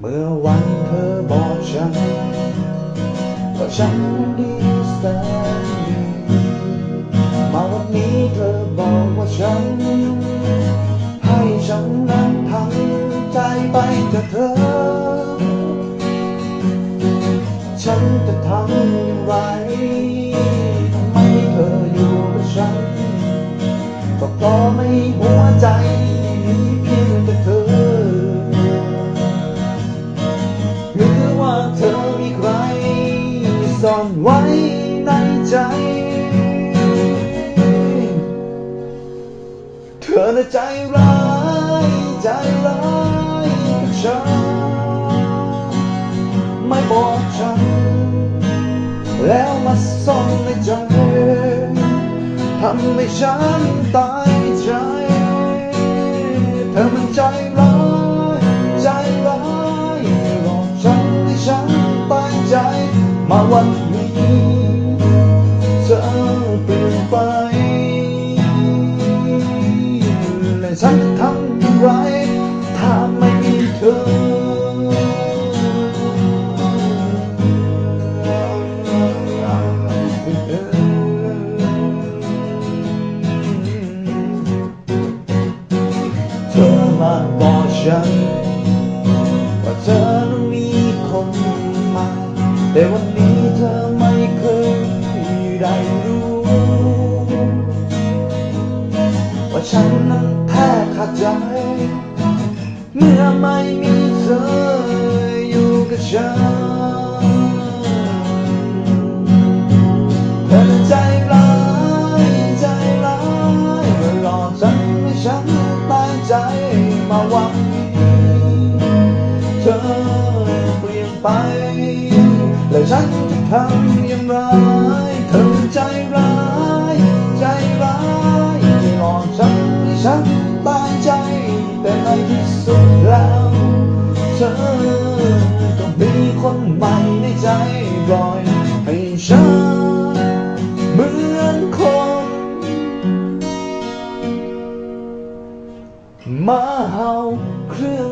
เมื่อวันเธอบอกฉันว่าฉันนั้นดีแสนดีมาวันนี้เธอบอกว่าฉัน ให้ฉันนั้นทำใจไปกับเธอ ฉันจะทำอย่างไร อนไว้ในใจ เธอน่ะใจร้ายใจร้ายกับฉัน ไม่บอกฉัน แล้วมาซ่อนในใจทำให้ฉันตายใจ เธอมันใจร้ายใจร้ายหลอกฉันให้ฉันตายใจมา และฉันทำอย่างไรถ้าไม่มีเธอ เธอมาบอกฉัน ว่าเธอมีคนใหม่แต่วัน ว่าฉันนั้นแทบขาดใจ เมื่อไม่มีเธออยู่กับฉันเธอใจร้ายใจร้ายมาหลอกฉันให้ฉันตายใจมาหวังเธอเปลี่ยนไป แล้วฉันจะทำอย่างไร เธอ ก็มีคนใหม่ในใจปล่อยให้ฉันเหมือนคนมาเห่าเครื่อง